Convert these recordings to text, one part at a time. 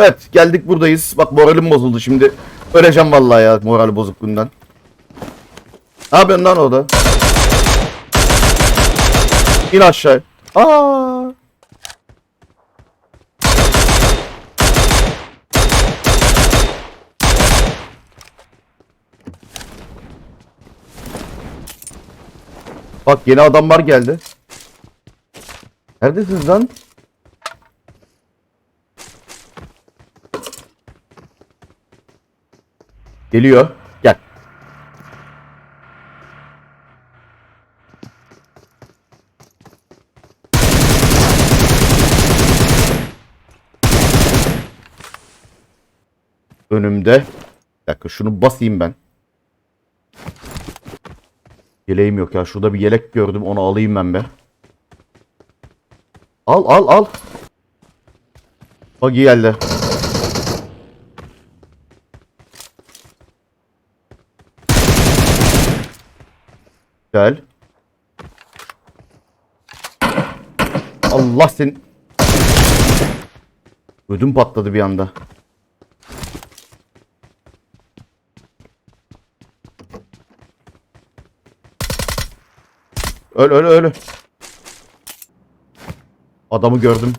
Evet geldik buradayız. Bak moralim bozuldu şimdi. Öleceğim vallahi ya moral bozukluğundan. Ne yapıyorsun lan orada? İn aşağı. Aa! Bak yeni adamlar geldi. Neredesiniz lan? Geliyor. Gel. Önümde. Bir dakika şunu basayım ben. Yeleğim yok ya. Şurada bir yelek gördüm. Onu alayım ben be. Al al al. Buggy geldi. Gel. Allah sen. Ödüm patladı bir anda. Öl öl öl. Adamı gördüm.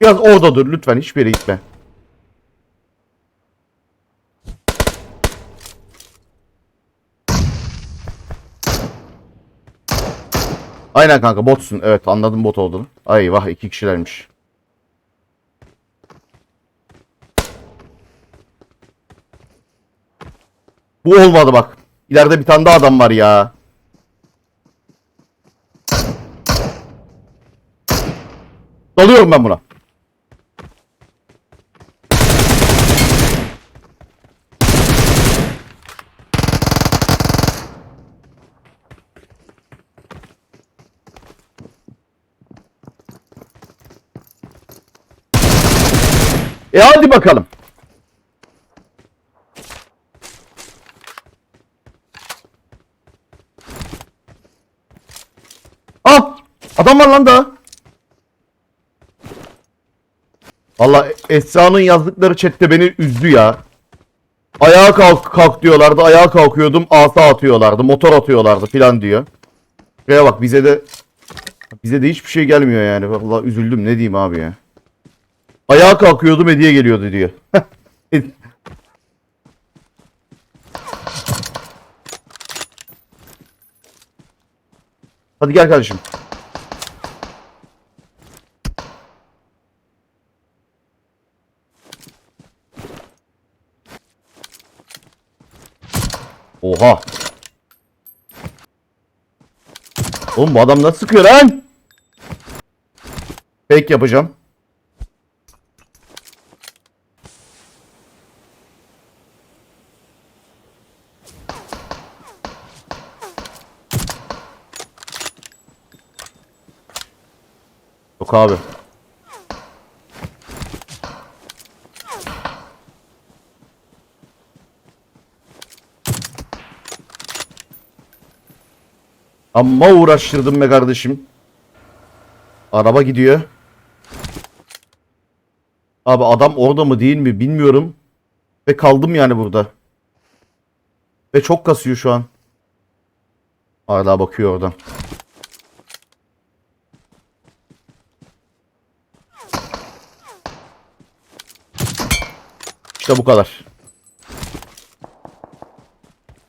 Biraz orada dur lütfen hiçbir yere gitme. Aynen kanka botsun. Evet anladım bot olduğunu. Ay vah iki kişilermiş. Bu olmadı bak. İleride bir tane daha adam var ya. Dalıyorum ben buna. E hadi bakalım. Ah! Adam var lan daha. Valla Esra'nın yazdıkları chatte beni üzdü ya. Ayağa kalk kalk diyorlardı. Ayağa kalkıyordum. Asa atıyorlardı. Motor atıyorlardı filan diyor. Şuraya bak bize de bize de hiçbir şey gelmiyor yani. Valla üzüldüm ne diyeyim abi ya. Ayağa kalkıyordum hediye geliyordu diyor. Hadi gel kardeşim. Oha. Oğlum bu adam nasıl sıkıyor lan? Fake yapacağım. Abi. Amma uğraştırdım be kardeşim. Araba gidiyor. Abi adam orada mı değil mi bilmiyorum. Ve kaldım yani burada. Ve çok kasıyor şu an. Hala bakıyor oradan. İşte bu kadar.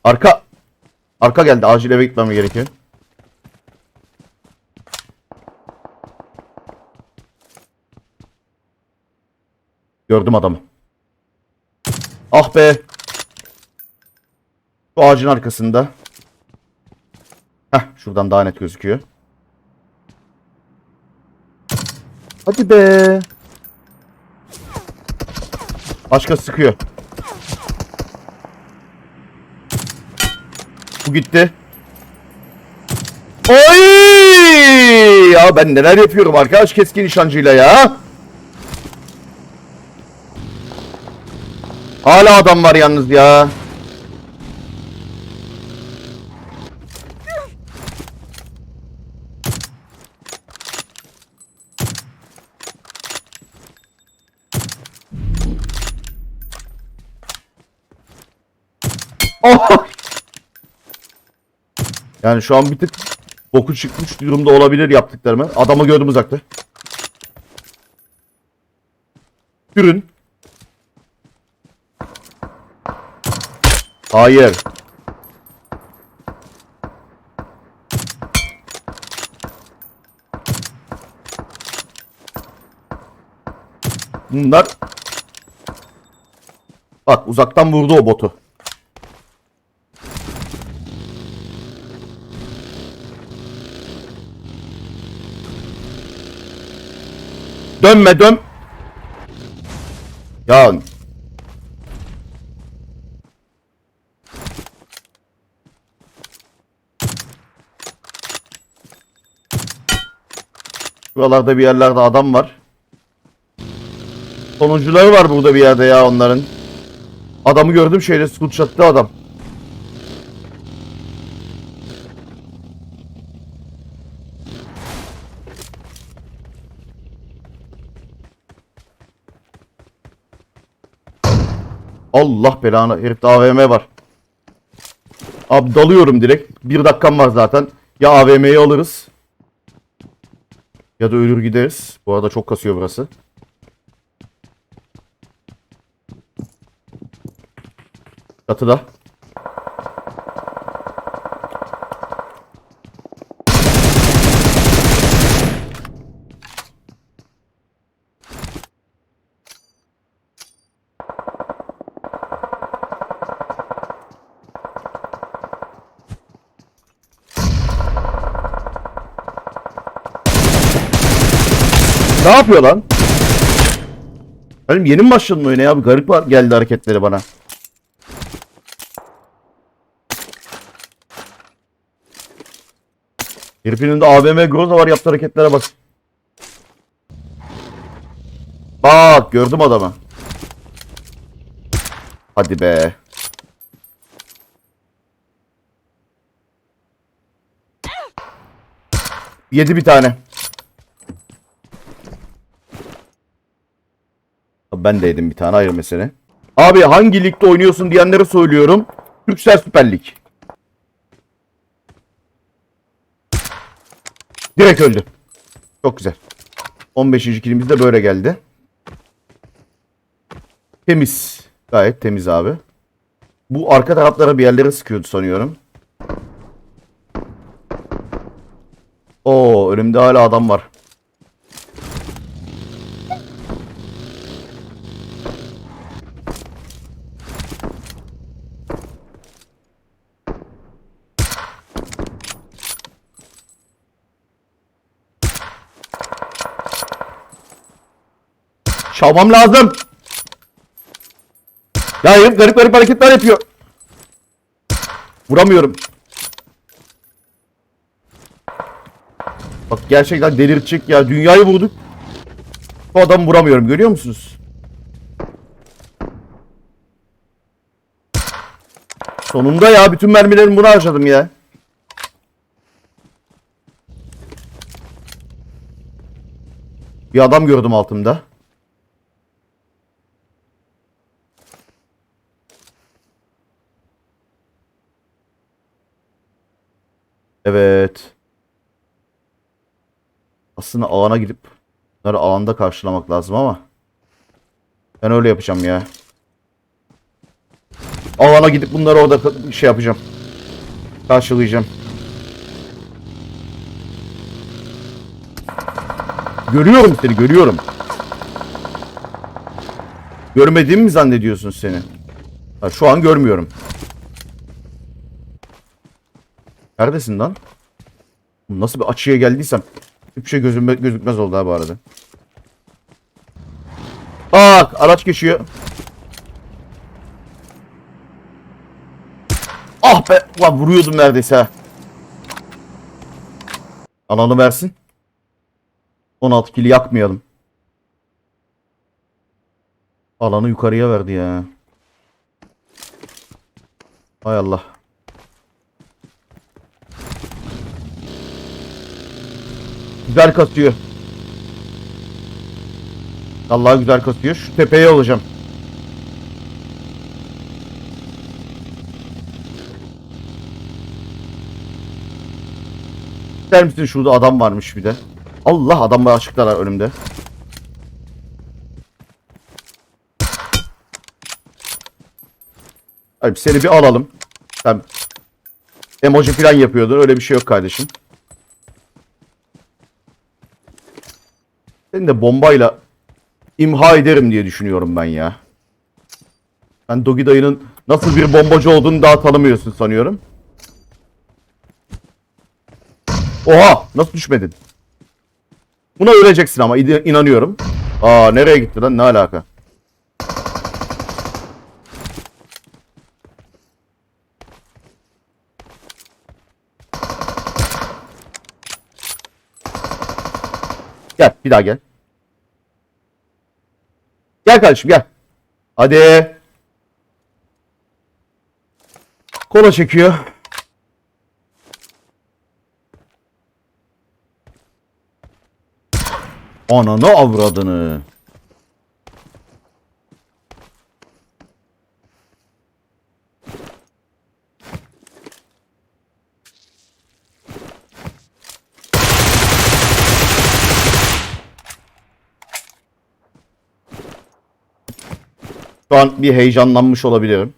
Arka. Arka geldi. Acil eve gitmem gerekiyor. Gördüm adamı. Ah be. Bu ağacın arkasında. Heh şuradan daha net gözüküyor. Hadi be. Başka sıkıyor. Bu gitti. Oy! Ya ben neler yapıyorum arkadaş keskin nişancıyla ya. Hala adam var yalnız ya. Yani şu an bir tık boku çıkmış durumda olabilir yaptıklarımı. Adamı gördüm uzakta. Sürün. Hayır. Bunlar Bak uzaktan vurdu o botu. Dönme dön. Ya Buralarda bir yerlerde adam var. Sonuncuları var burada bir yerde ya onların. Adamı gördüm şeyle screenshot'ta adam. Allah belanı herifte AVM var. Abi dalıyorum direkt. Bir dakikam var zaten. Ya AVM'yi alırız. Ya da ölür gideriz. Bu arada çok kasıyor burası. Çatıda. Ne yapıyor lan? Benim yeni mi başladın oyuna ya? Bir garip geldi hareketleri bana. Herifinin de AVM Groza var yaptığı hareketlere bak. Bak gördüm adamı. Hadi be. Yedi bir tane. Ben de yedim bir tane ayrı mesele. Abi hangi ligde oynuyorsun diyenlere söylüyorum. Türksel Süper Lig. Direkt öldü. Çok güzel. 15. kilimiz de böyle geldi. Temiz. Gayet temiz abi. Bu arka taraflara bir yerlere sıkıyordu sanıyorum. Oo önümde hala adam var. Çalmam lazım. Ya herif garip garip hareketler yapıyor. Vuramıyorum. Bak gerçekten delirtecek ya. Dünyayı vurduk. Bu adamı vuramıyorum. Görüyor musunuz? Sonunda ya. Bütün mermilerimi buna harcadım ya. Bir adam gördüm altımda. Evet. Aslında alana gidip bunları alanda karşılamak lazım ama ben öyle yapacağım ya. Alana gidip bunları orada şey yapacağım. Karşılayacağım. Görüyorum seni, görüyorum. Görmediğimi mi zannediyorsun seni? Ha, şu an görmüyorum. Neredesin lan? Nasıl bir açıya geldiysem hiçbir şey gözüme gözükmez oldu ha bu arada. Bak araç geçiyor. Ah be ulan vuruyordum neredeyse ha. Alanı versin. 16 kili yakmayalım. Alanı yukarıya verdi ya. Hay Allah. Güzel kasıyor. Allah güzel kasıyor. Şu tepeye olacağım. İster misin şurada adam varmış bir de. Allah adamlar açıklar önümde. Abi seni bir alalım. Sen emoji falan yapıyordun. Öyle bir şey yok kardeşim. Seni de bombayla imha ederim diye düşünüyorum ben ya. Sen Dogi dayının nasıl bir bombacı olduğunu daha tanımıyorsun sanıyorum. Oha! Nasıl düşmedin? Buna öleceksin ama inanıyorum. Aa nereye gitti lan? Ne alaka? Gel bir daha gel. Gel kardeşim gel. Hadi. Kola çekiyor. Ananı avradını. An bir heyecanlanmış olabilirim.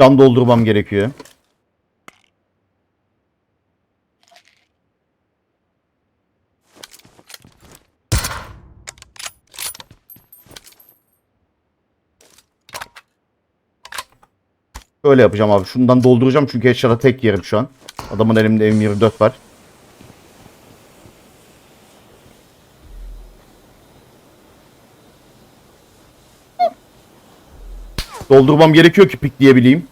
Can doldurmam gerekiyor. Öyle yapacağım abi. Şundan dolduracağım çünkü headshot'a tek yerim şu an. Adamın elimde M24 var. Doldurmam gerekiyor ki pikleyebileyim.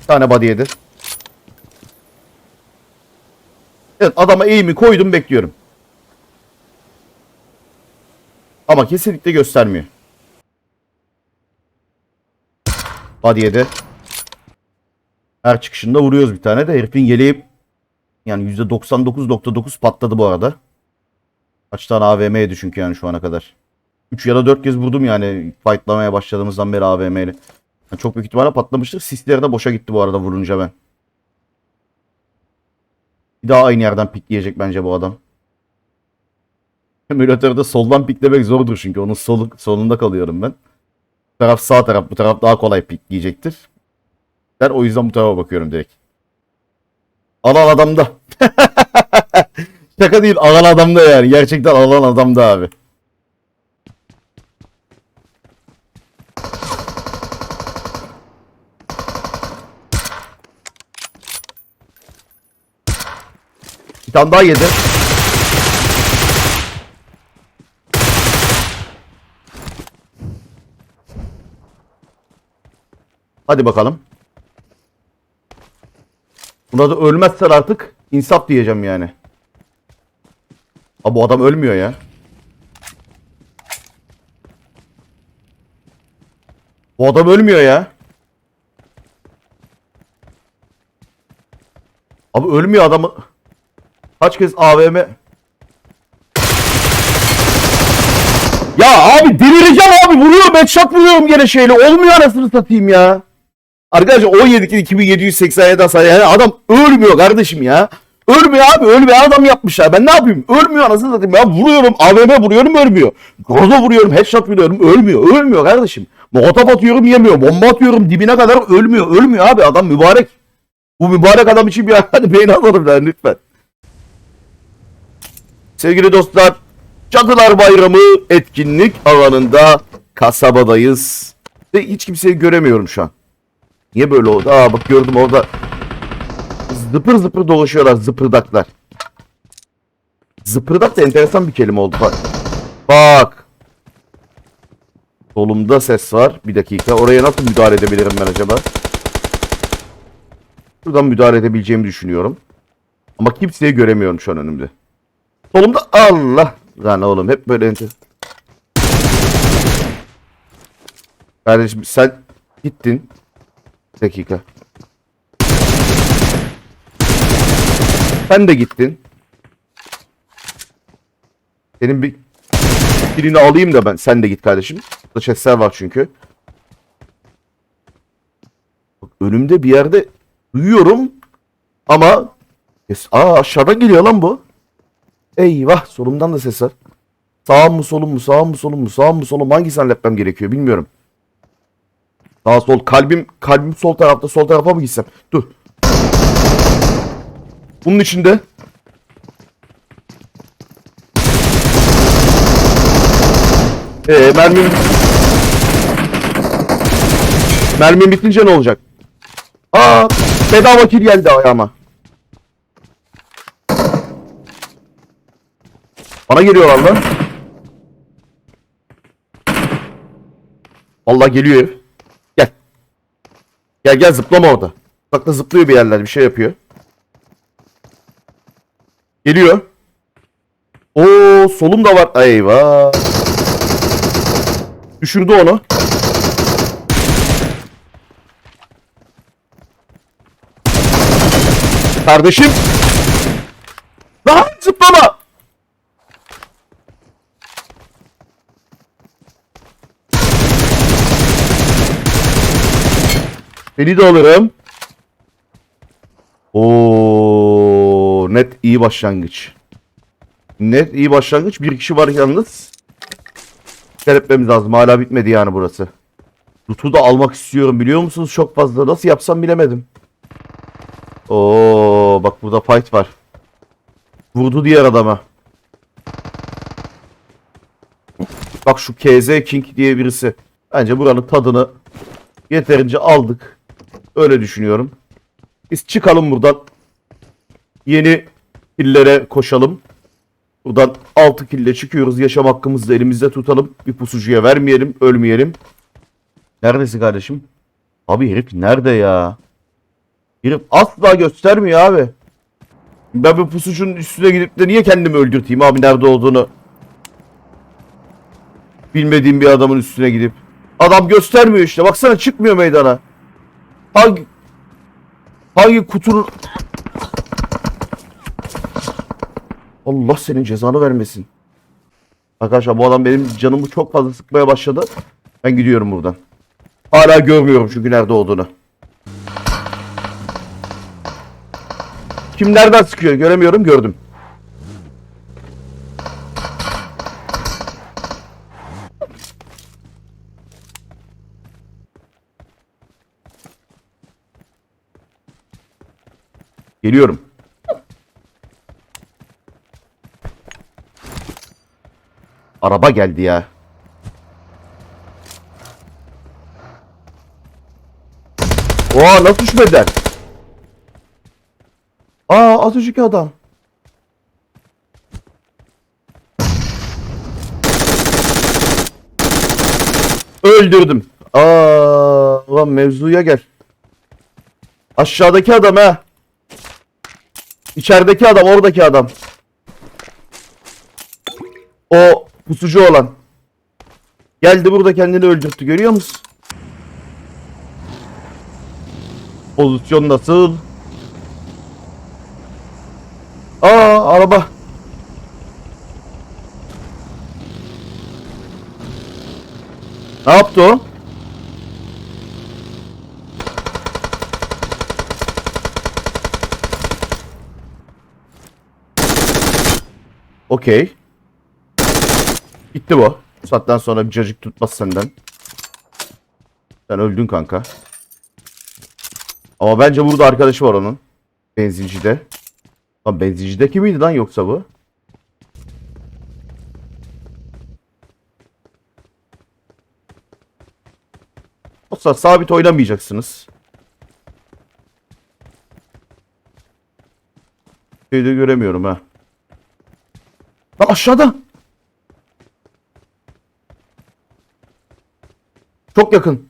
Bir tane body yedi. Evet adama eğimi koydum bekliyorum. Ama kesinlikle göstermiyor. Body yedi. Her çıkışında vuruyoruz bir tane de herifin yeleği yani %99.9 patladı bu arada. Kaç tane AVM çünkü yani şu ana kadar. 3 ya da 4 kez vurdum yani fightlamaya başladığımızdan beri AVM ile. Yani çok büyük ihtimalle patlamıştır. Sisleri de boşa gitti bu arada vurunca ben. Bir daha aynı yerden pikleyecek bence bu adam. Emülatörde soldan piklemek zordur çünkü onun solu, solunda kalıyorum ben. Taraf sağ taraf bu taraf daha kolay pikleyecektir. Ben o yüzden bu tarafa bakıyorum direkt. Alan adamda. Şaka değil alan adamda yani. Gerçekten alan adamda abi. Bir tane daha yedi. Hadi bakalım. Buna da ölmezsen artık insaf diyeceğim yani. Abi bu adam ölmüyor ya. Bu adam ölmüyor ya. Abi ölmüyor adamı. Kaç kez AVM... Ya abi delireceğim abi vuruyorum headshot vuruyorum gene şeyle olmuyor anasını satayım ya. Arkadaşlar 17 2787 hasar yani adam ölmüyor kardeşim ya. Ölmüyor abi ölmüyor adam yapmışlar ben ne yapayım ölmüyor anasını satayım ya vuruyorum AVM vuruyorum ölmüyor. Groza vuruyorum headshot vuruyorum ölmüyor ölmüyor kardeşim. Molotof atıyorum yemiyor bomba atıyorum dibine kadar ölmüyor ölmüyor abi adam mübarek. Bu mübarek adam için bir hani beyin alalım lan lütfen. Sevgili dostlar, Cadılar Bayramı etkinlik alanında kasabadayız. Ve hiç kimseyi göremiyorum şu an. Niye böyle oldu? Aa bak gördüm orada zıpır zıpır dolaşıyorlar zıpırdaklar. Zıpırdak da enteresan bir kelime oldu. Bak. Bak. Solumda ses var. Bir dakika. Oraya nasıl müdahale edebilirim ben acaba? Buradan müdahale edebileceğimi düşünüyorum. Ama kimseyi göremiyorum şu an önümde. Solumda Allah. Lan oğlum hep böyle enter. Kardeşim sen gittin. Dakika. Sen de gittin. Senin bir birini alayım da ben. Sen de git kardeşim. Burada chestler var çünkü. Bak, önümde bir yerde duyuyorum ama. Aa aşağıdan geliyor lan bu. Eyvah solumdan da ses var. Sağım mı solum mu sağım mı solum mu sağım mı solum hangisini halletmem gerekiyor bilmiyorum. Sağ sol kalbim kalbim sol tarafta sol tarafa mı gitsem? Dur. Bunun içinde. Ee mermim Mermim bitince ne olacak? Aa bedava kill geldi ayağıma. Bana geliyorlar lan. Allah geliyor. Gel gel zıplama orada. Bak da zıplıyor bir yerler bir şey yapıyor. Geliyor. Oo solum da var. Eyvah. Düşürdü onu. Kardeşim. Lan zıplama. Seni de alırım. Oo, net iyi başlangıç. Net iyi başlangıç. Bir kişi var yalnız. Etmemiz lazım. Hala bitmedi yani burası. Loot'u da almak istiyorum biliyor musunuz? Çok fazla. Nasıl yapsam bilemedim. Oo, bak burada fight var. Vurdu diğer adama. Bak şu KZ King diye birisi. Bence buranın tadını yeterince aldık. Öyle düşünüyorum. Biz çıkalım buradan. Yeni killere koşalım. Buradan 6 kille çıkıyoruz. Yaşam hakkımızı da elimizde tutalım. Bir pusucuya vermeyelim. Ölmeyelim. Neredesin kardeşim? Abi herif nerede ya? Herif asla göstermiyor abi. Ben bu pusucunun üstüne gidip de niye kendimi öldürteyim abi nerede olduğunu? Bilmediğim bir adamın üstüne gidip. Adam göstermiyor işte. Baksana çıkmıyor meydana. Hangi hangi kutunun Allah senin cezanı vermesin. Arkadaşlar bu adam benim canımı çok fazla sıkmaya başladı. Ben gidiyorum buradan. Hala görmüyorum çünkü nerede olduğunu. Kim nereden sıkıyor göremiyorum gördüm. Geliyorum. Araba geldi ya. Oha nasıl düşmediler? Aa az önceki adam. Öldürdüm. Aa, ulan mevzuya gel. Aşağıdaki adam ha. İçerideki adam, oradaki adam. O pusucu olan. Geldi burada kendini öldürttü görüyor musun? Pozisyon nasıl? Aa araba. Ne yaptı o? Okey. Gitti bu. Bu saatten sonra bir cacık tutmaz senden. Sen öldün kanka. Ama bence burada arkadaşı var onun. Benzincide. Lan benzincideki miydi lan yoksa bu? Yoksa sabit oynamayacaksınız. Şeyde göremiyorum ha. Lan aşağıda. Çok yakın.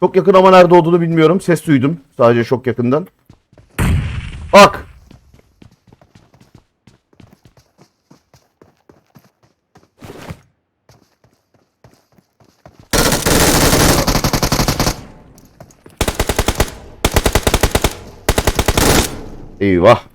Çok yakın ama nerede olduğunu bilmiyorum. Ses duydum. Sadece çok yakından. Bak. Eyvah.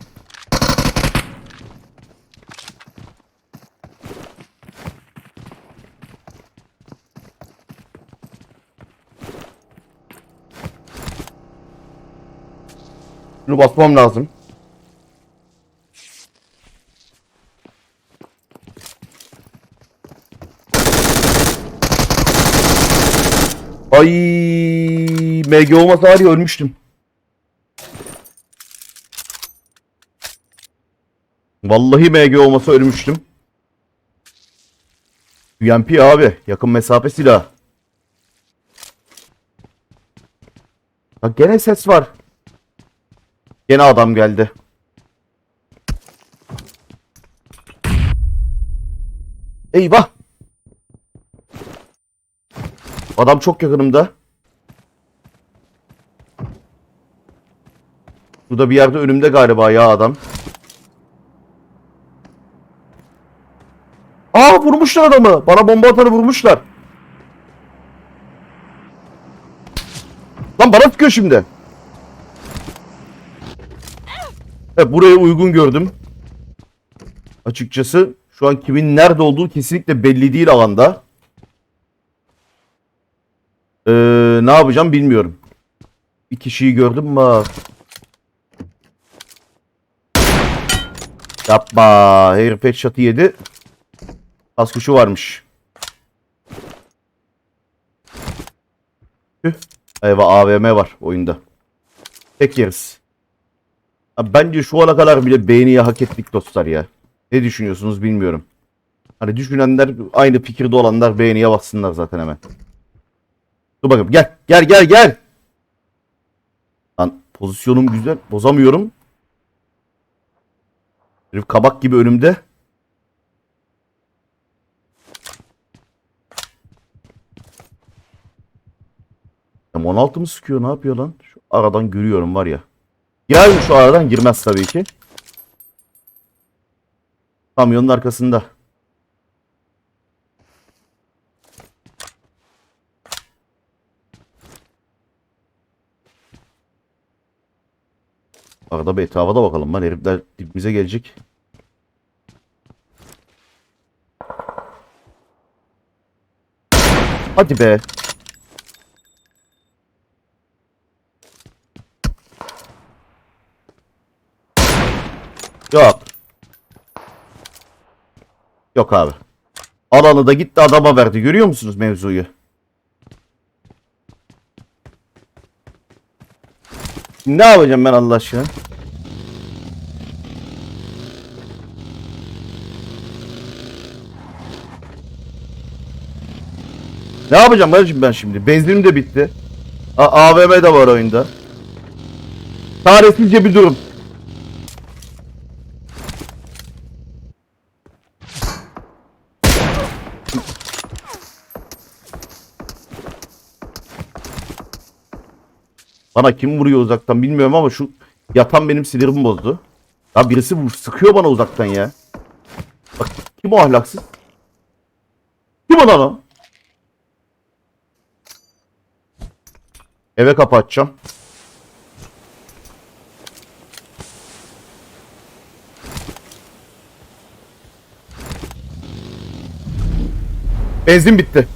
Şunu basmam lazım. Ay MG olmasa var ya ölmüştüm. Vallahi MG olmasa ölmüştüm. UMP abi. Yakın mesafe silah. Bak gene ses var. Gene adam geldi. Eyvah. Adam çok yakınımda. Burada bir yerde önümde galiba ya adam. Aa vurmuşlar adamı. Bana bomba atanı vurmuşlar. Lan bana sıkıyor şimdi. Evet buraya uygun gördüm. Açıkçası şu an kimin nerede olduğu kesinlikle belli değil alanda. Ee, ne yapacağım bilmiyorum. Bir kişiyi gördüm mü? Yapma. Herif headshot'ı yedi. Az kuşu varmış. Eyvah AVM var oyunda. Tek yeriz. Bence şu ana kadar bile beğeniyi hak ettik dostlar ya. Ne düşünüyorsunuz bilmiyorum. Hani düşünenler aynı fikirde olanlar beğeniye bassınlar zaten hemen. Dur bakayım gel gel gel gel. Lan pozisyonum güzel bozamıyorum. Herif kabak gibi önümde. M16 mı sıkıyor ne yapıyor lan? Şu aradan görüyorum var ya. Girer şu aradan? Girmez tabii ki. Kamyonun arkasında. Arada bir etrafa da bakalım lan herifler dibimize gelecek. Hadi be. Yok. Yok abi. Alanı da gitti adama verdi. Görüyor musunuz mevzuyu? Ne yapacağım ben Allah aşkına? Ne yapacağım kardeşim ben şimdi? Benzinim de bitti. A AVM de var oyunda. Tarihsizce bir durum. Bana kim vuruyor uzaktan bilmiyorum ama şu yatan benim sinirimi bozdu. Ya birisi sıkıyor bana uzaktan ya. Bak kim o ahlaksız? Kim o lan o? Eve kapı açacağım. Benzin bitti.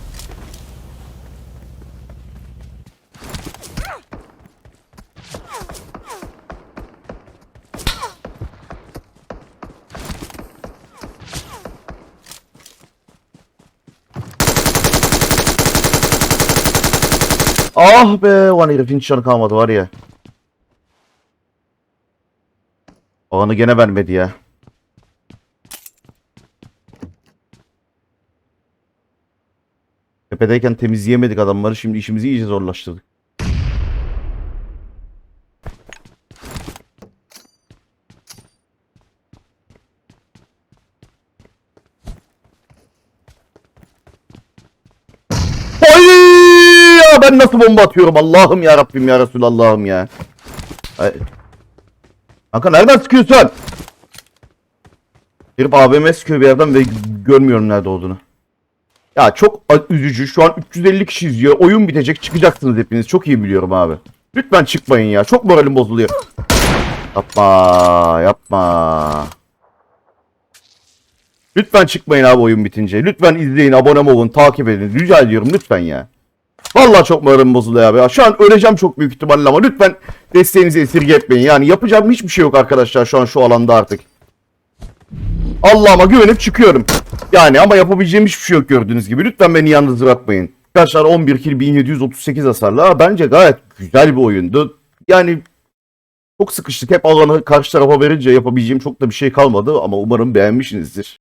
Ah be ulan herifin canı kalmadı var ya. Ağını gene vermedi ya. Tepedeyken temizleyemedik adamları şimdi işimizi iyice zorlaştırdık. Ay ya ben nasıl bomba atıyorum Allah'ım ya Rabbim ya Resulallah'ım ya. Ay. Kanka nereden sıkıyorsun? Herif AVM sıkıyor bir yerden ve görmüyorum nerede olduğunu. Ya çok üzücü. Şu an 350 kişi izliyor. Oyun bitecek. Çıkacaksınız hepiniz. Çok iyi biliyorum abi. Lütfen çıkmayın ya. Çok moralim bozuluyor. Yapma. Yapma. Lütfen çıkmayın abi oyun bitince. Lütfen izleyin. Abone olun. Takip edin. Rica ediyorum lütfen ya. Vallahi çok moralim abi ya. Şu an öleceğim çok büyük ihtimalle ama lütfen desteğinizi esirge etmeyin. Yani yapacağım hiçbir şey yok arkadaşlar şu an şu alanda artık. Allah'ıma güvenip çıkıyorum. Yani ama yapabileceğim hiçbir şey yok gördüğünüz gibi. Lütfen beni yalnız bırakmayın. Arkadaşlar 11 kill 1738 hasarla. Ha, Bence gayet güzel bir oyundu. Yani çok sıkıştık. Hep alanı karşı tarafa verince yapabileceğim çok da bir şey kalmadı ama umarım beğenmişsinizdir.